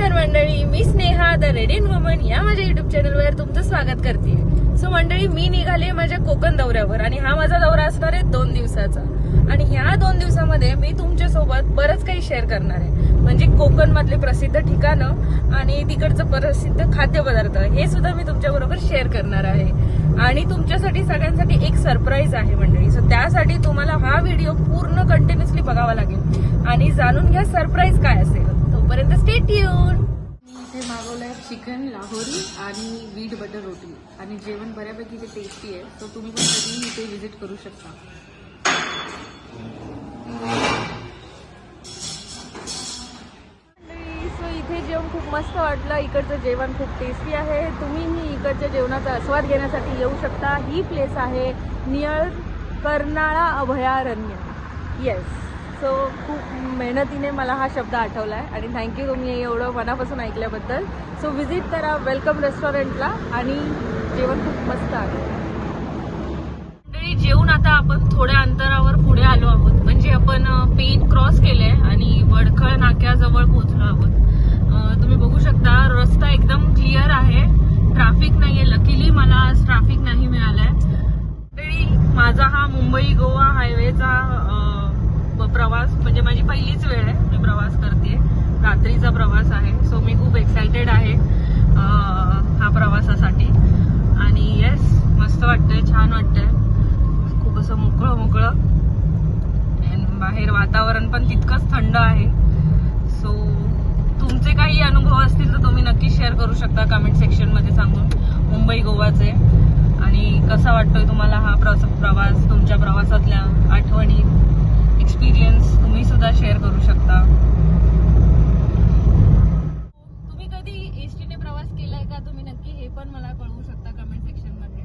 नमस्कार मंडळी मी स्नेहा द रेडियन वुमन या माझ्या युट्यूब चॅनलवर तुमचं स्वागत करते. सो मंडळी मी निघाले माझ्या कोकण दौऱ्यावर आणि हा माझा दौरा असणार आहे दोन दिवसाचा. आणि ह्या दोन दिवसामध्ये मी तुमच्यासोबत बरंच काही शेअर करणार आहे. म्हणजे कोकण मधले प्रसिद्ध ठिकाणं आणि तिकडचं प्रसिद्ध खाद्यपदार्थ हे सुद्धा मी तुमच्या बरोबर शेअर करणार आहे. आणि तुमच्यासाठी सगळ्यांसाठी एक सरप्राईज आहे मंडळी. सो त्यासाठी तुम्हाला हा व्हिडिओ पूर्ण कंटिन्युअसली बघावा लागेल. आणि जाणून घ्या सरप्राईज काय असेल. तोपर्यंत स्टेट येऊन मी इथे मागवलंय चिकन लाहोरी आणि वीट बटर रोटी आणि जेवण बऱ्यापैकी इथे टेस्टी आहे तर तुम्ही पण कधी इथे व्हिजिट करू शकता. सो इथे जेवण खूप मस्त वाटलं. इकडचं जेवण खूप टेस्टी आहे. तुम्हीही इकडच्या जेवणाचा आस्वाद घेण्यासाठी येऊ शकता. ही प्लेस आहे नियर कर्नाळा अभयारण्य. येस सो खूप मेहनतीने मला हा शब्द आठवला आहे आणि थँक्यू तुम्ही एवढं मनापासून ऐकल्याबद्दल. सो व्हिजिट करा वेलकम रेस्टॉरंटला आणि जेवण खूप मस्त आहे. जेवून आता आपण थोड्या अंतरावर पुढे आलो आहोत. म्हणजे आपण पेन क्रॉस केलंय आणि वडखळ नाक्याजवळ पोहोचलो आहोत. तुम्ही बघू शकता रस्ता एकदम क्लिअर आहे. ट्रॅफिक नाहीये. लकीली मला आज ट्रॅफिक नाही मिळालंय. माझा हा मुंबई गोवा हायवेचा प्रवास म्हणजे माझी पहिलीच वेळ आहे. मी प्रवास करते रात्रीचा प्रवास आहे. सो मी खूप एक्सायटेड आहे हा प्रवासासाठी. आणि येस मस्त वाटतंय छान वाटतंय. खूप असं मोकळं मोकळं. बाहेर वातावरण पण तितकंच थंड आहे. सो तुमचे काही अनुभव असतील तर तुम्ही नक्की शेअर करू शकता कमेंट सेक्शनमध्ये सांगून. मुंबई गोवाचे. आणि कसा वाटतोय तुम्हाला हा प्रवास तुमच्या प्रवासातल्या आठवणी? एक्सपिरियन्स तुम्ही सुद्धा शेअर करू शकता. तुम्ही कधी एसटीने प्रवास केलाय का? तुम्ही नक्की हे पण मला कळवू शकता कमेंट सेक्शनमध्ये.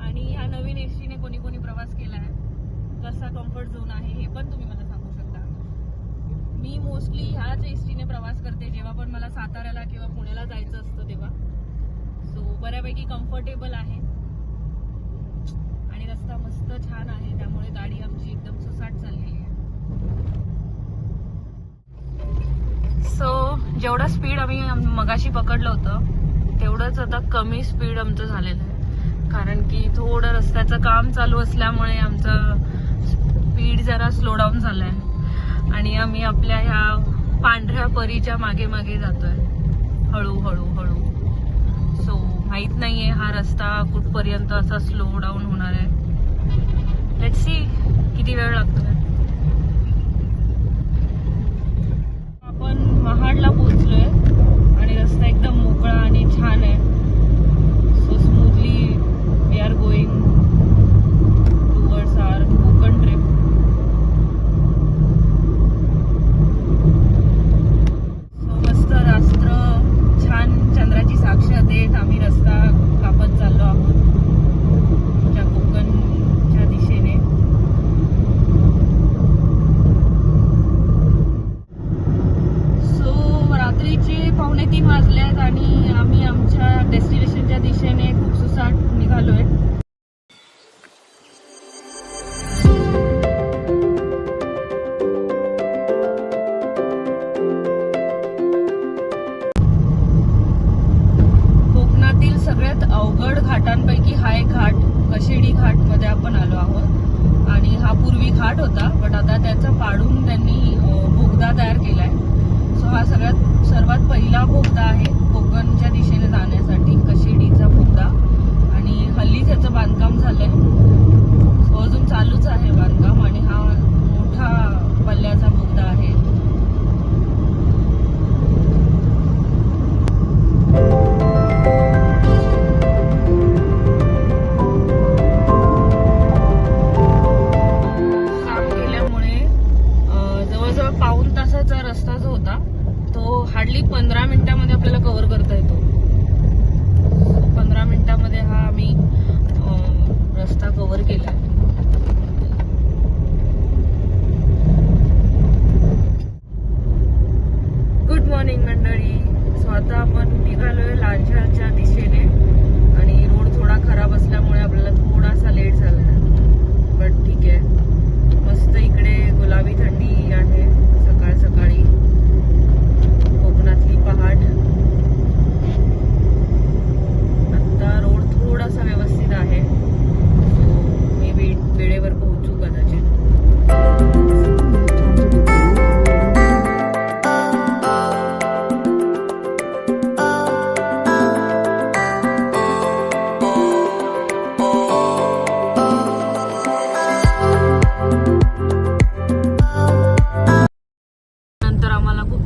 आणि ह्या नवीन एसटीने कोणी कोणी प्रवास केलाय? कसा कम्फर्ट झोन आहे हे पण तुम्ही मला सांगू शकता. मी मोस्टली ह्याच एसटीने प्रवास करते जेव्हा पण मला साताऱ्याला किंवा पुण्याला जायचं असतं तेव्हा. सो बऱ्यापैकी कम्फर्टेबल आहे. आणि रस्ता मस्त छान आहे त्यामुळे गाडी आमची एकदम सुसाट चाललेली आहे. सो जेवढा स्पीड आम्ही मगाशी पकडलं होतं तेवढंच आता कमी स्पीड आमचं झालेलं आहे. कारण की थोडं रस्त्याचं काम चालू असल्यामुळे आमचं स्पीड जरा स्लो डाऊन झालंय. आणि आम्ही आपल्या ह्या पांढऱ्या परीच्या मागे मागे जातोय. हळूहळू हळू. सो माहीत नाहीये हा रस्ता कुठपर्यंत असा स्लो डाऊन होणार आहे. लेट सी किती वेळ लागतोय. मंडळी स्वतः आपण निघालोय लांजाच्या दिशेने आणि रोड थोडा खराब असल्यामुळे आपल्याला थोडासा लेट झाला बट ठीक आहे. मस्त इकडे गुलाबी थंडी आहे.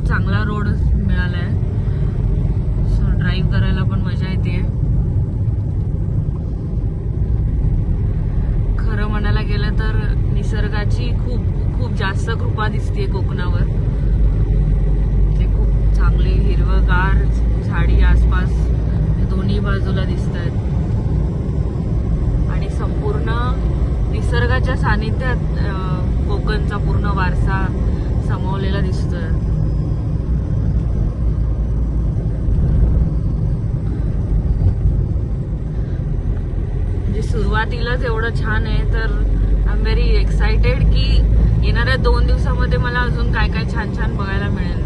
चांगला रोड मिळाला आहे सो ड्राईव्ह करायला पण मजा येते. खरं म्हणायला गेलं तर निसर्गाची खूप खूप जास्त कृपा दिसते कोकणावर. ते खूप चांगले हिरवगार झाडी आसपास दोन्ही बाजूला दिसत आहेत आणि संपूर्ण निसर्गाच्या सानिध्यात कोकणचा पूर्ण वारसा सामावलेला दिसतोय. सुरुवातीलाच एवढं छान आहे तर आय एम व्हेरी एक्साइटेड की येणाऱ्या दोन दिवसामध्ये मला अजून काय काय छान छान बघायला मिळेल.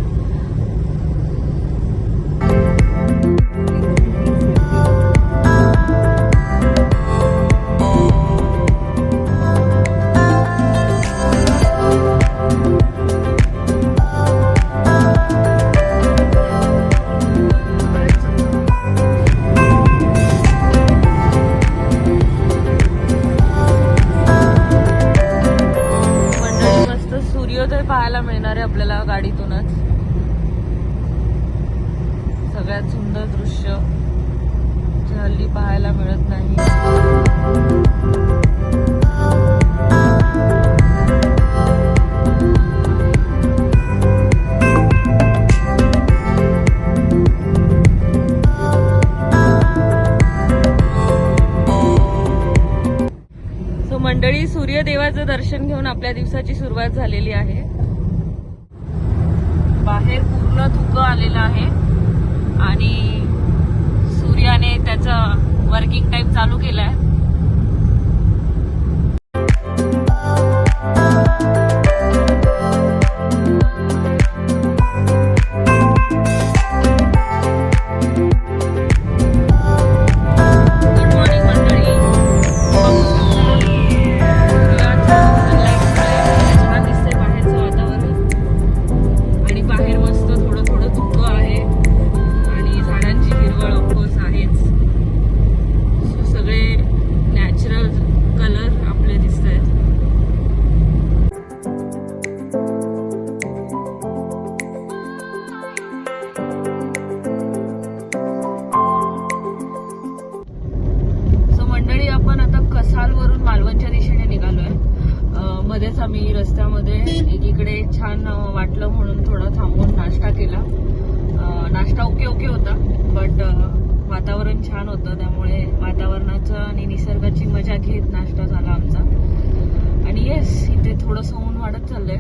गाडीतूनच. सगळ्यात सुंदर दृश्य जे हल्ली पाहायला मिळत नाही. सो मंडळी सूर्यदेवाचं दर्शन घेऊन आपल्या दिवसाची सुरुवात झालेली आहे. बाहेर पूर्ण धुकं आलेलं आहे. आणि सूर्याने त्याचं वर्किंग टाईम चालू केलाय. आहे छान वाटलं म्हणून थोडा थांबून नाश्ता केला. नाश्ता ओके ओके होता बट वातावरण छान होतं त्यामुळे वातावरणाचं आणि निसर्गाची मजा घेत नाश्ता झाला आमचा. आणि येस इथे थोडंसं ऊन वाढत चाललंय.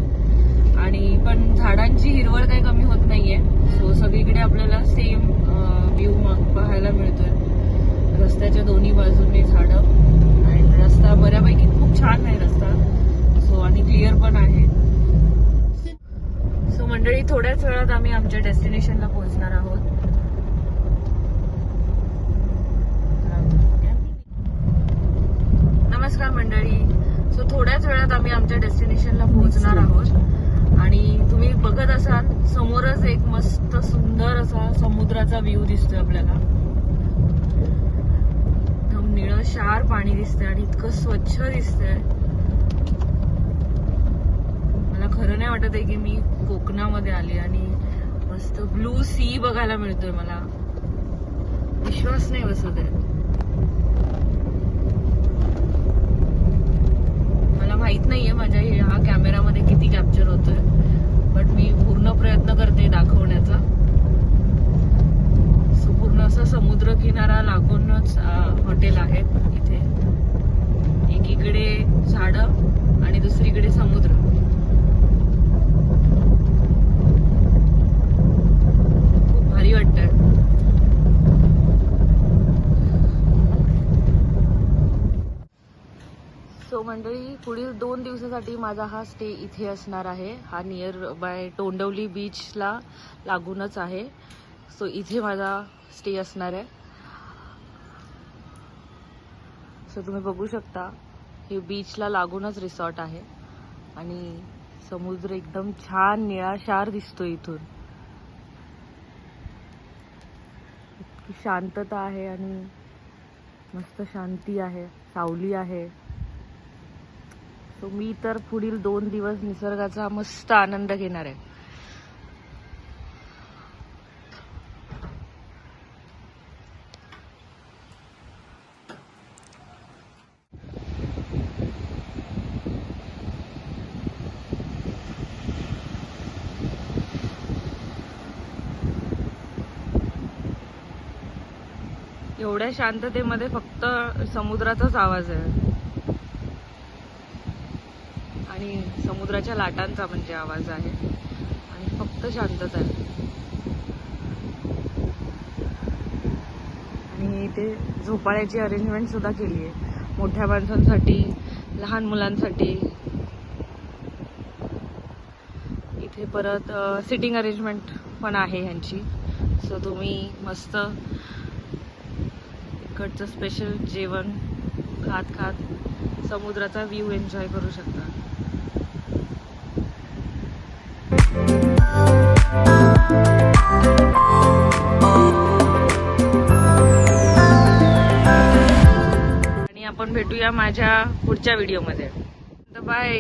आणि पण झाडांची हिरवळ काही कमी होत नाहीये. सो सगळीकडे आपल्याला सेम व्ह्यू पाहायला मिळतोय. रस्त्याच्या दोन्ही बाजूने झाडं. आणि रस्ता बऱ्यापैकी खूप छान आहे रस्ता. सो आणि क्लिअर पण आहे. मंडळी थोड्याच वेळात आम्ही आमच्या डेस्टिनेशनला पोहोचणार आहोत. नमस्कार मंडळी. सो थोड्याच वेळात आम्ही आमच्या डेस्टिनेशनला पोहोचणार आहोत. आणि तुम्ही बघत असाल समोरच एक मस्त सुंदर असा समुद्राचा व्ह्यू दिसतोय आपल्याला. एकदम निळं शार पाणी दिसतंय आणि इतकं स्वच्छ दिसतंय मला खरं नाही वाटत आहे की मी कोकणामध्ये आले आणि मस्त ब्लू सी बघायला मिळतोय मला. विश्वास नाही बसत आहे. मला माहीत नाहीये माझ्या हा कॅमेरामध्ये किती कॅप्चर होतोय बट मी पूर्ण प्रयत्न करते दाखवण्याचा सो पूर्ण असं समुद्र किनारा लागूनच हॉटेल आहेत इथे एकीकडे झाडं आणि दुसरीकडे समुद्र खूप भारी वाटतंय सो मंडळी पुढील दोन दिवसासाठी माझा हा स्टे इथे असणार आहे. हा नियर बाय टोंडवली बीचला लागूनच आहे. सो इथे माझा स्टे असणार आहे. सो तुम्ही बघू शकता हे बीचला लागूनच रिसॉर्ट आहे. आणि समुद्र एकदम छान निळाशार दिसतो इथून. इतकी शांतता आहे आणि मस्त शांती आहे सावली आहे. सो मी तर पुढील दोन दिवस निसर्गाचा मस्त आनंद घेणार आहे. एवढ्या शांततेमध्ये फक्त समुद्राचाच आवाज आहे. आणि समुद्राच्या लाटांचा म्हणजे आवाज आहे. आणि फक्त शांतता आहे. आणि इथे झोपाळ्याची अरेंजमेंट सुद्धा केली आहे. मोठ्या माणसांसाठी लहान मुलांसाठी. इथे परत सिटिंग अरेंजमेंट पण आहे ह्यांची. सो तुम्ही मस्त इकडचं स्पेशल जेवण खात खात समुद्राचा व्ह्यू एन्जॉय करू शकता. आपण भेटूया माझ्या पुढच्या व्हिडिओमध्ये. तर बाय